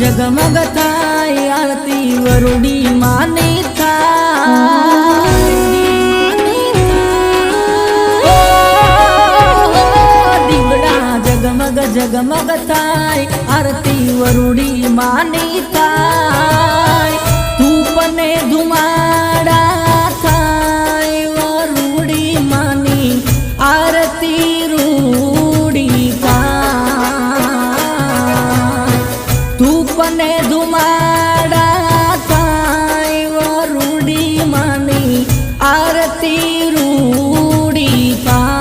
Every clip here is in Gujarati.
જગમગ થાય આરતી વરુડી માને થાય દીવડા જગમગ જગમગ થાય આરતી વરુડી માને થાય આરતી રૂડી થાય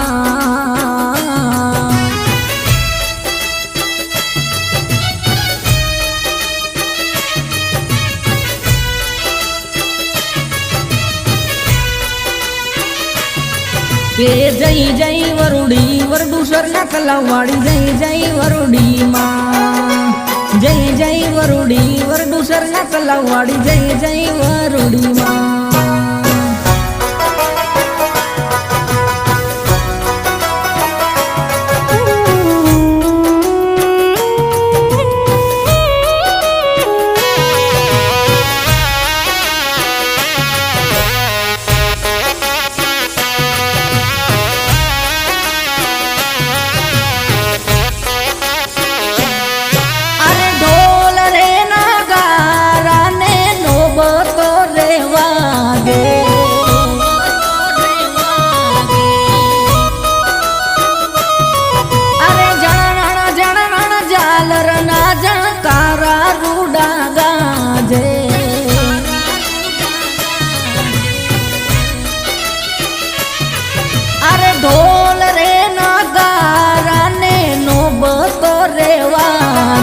કે જય જય વરુડી વરડુસર ના કલાવાળી જય જય વરુડી માં જય જય વરુડી વરડુસર ના કલાવાળી જય જય વરુડી માં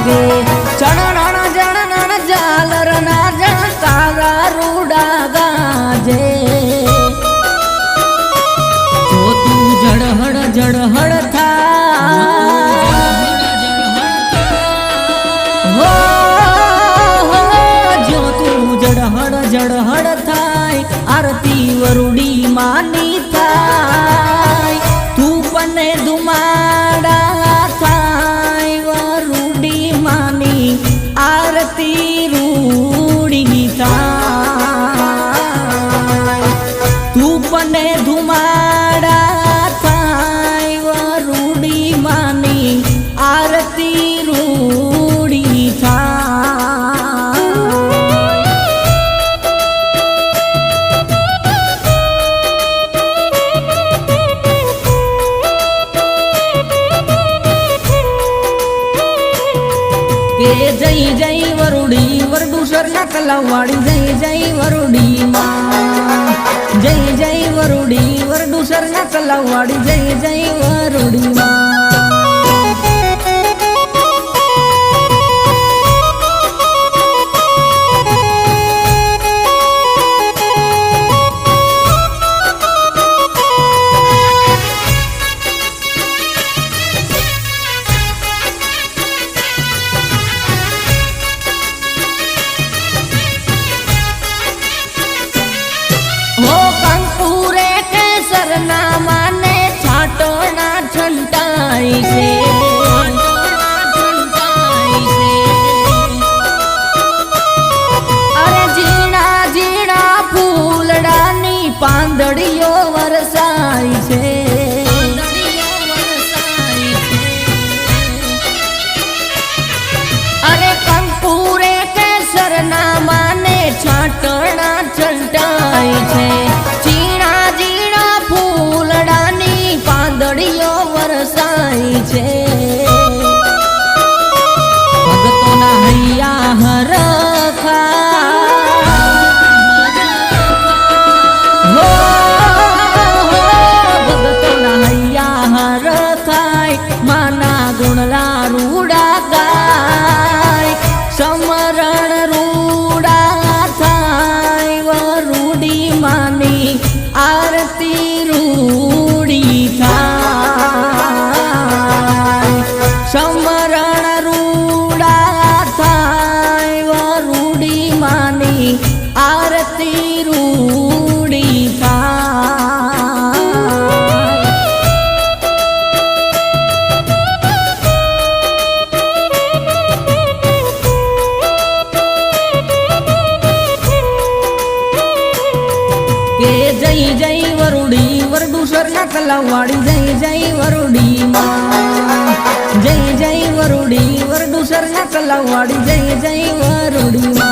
વાગે ચણણ જણણ જાલર ના જણકારા રૂડા ગાજે જો તું જળહળ જળહળ થા જો તું જળહળ જળહળ થાય આરતી વરુડી આરતી કલાવાળી જય જય વરુડી માં જય જય વરુડી વરડુસર ના કલાવાળી જય જય વરુડી માં સમરણ રૂડા થાય રૂડી માની આરતી રૂડી કે જઈ જઈ વરુડી વરડુસર ના કલાવાળી જઈ જય વરુડી માં. અરે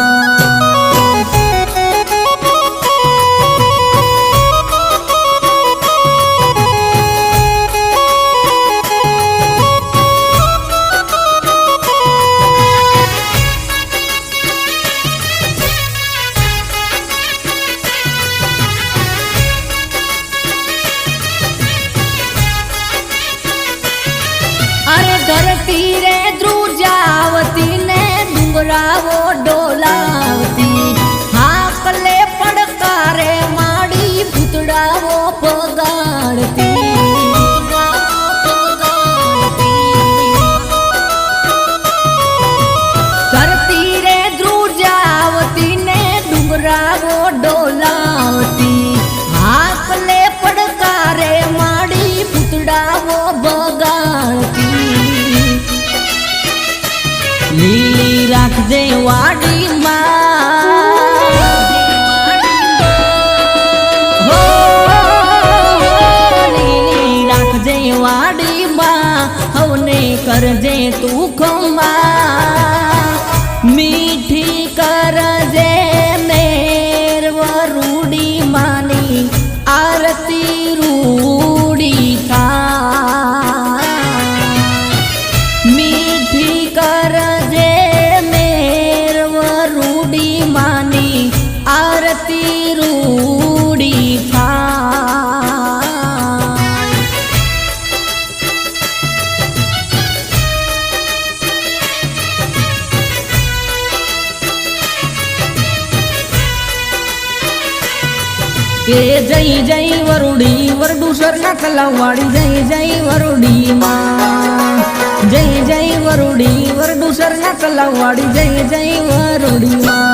કે જય જય વરુડી વરડુસર ના તલાવવાળી જય જય વરુડી માં જય જય વરુડી વરડુસર ના તલાવવાળી જય જય વરુડી માં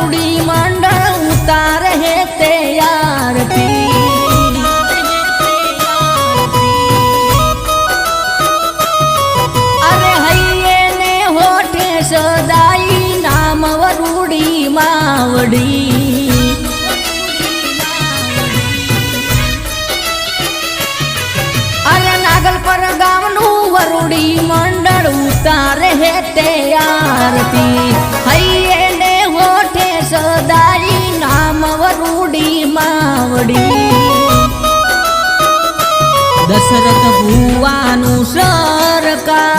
વરુડી મંડળ ઉતાર હે તે અરે હૈયે ને હોઠે સદાઈ નામ વરુડી માવડી. અરે નાગલ પર ગામનું વરુડી મંડળ ઉતાર હે તે આરતી. દશરથ ભુવાનું સરકાર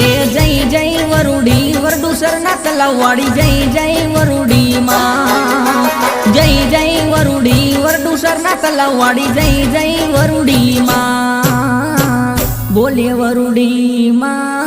કે જય જય વરુડી વરડુસર ના તલાવવાળી જય જય વરુડી માં જય જય વરુડી વરડુસર ના તલાવવાળી જય જય વરુડી માં બોલે વરુડી માં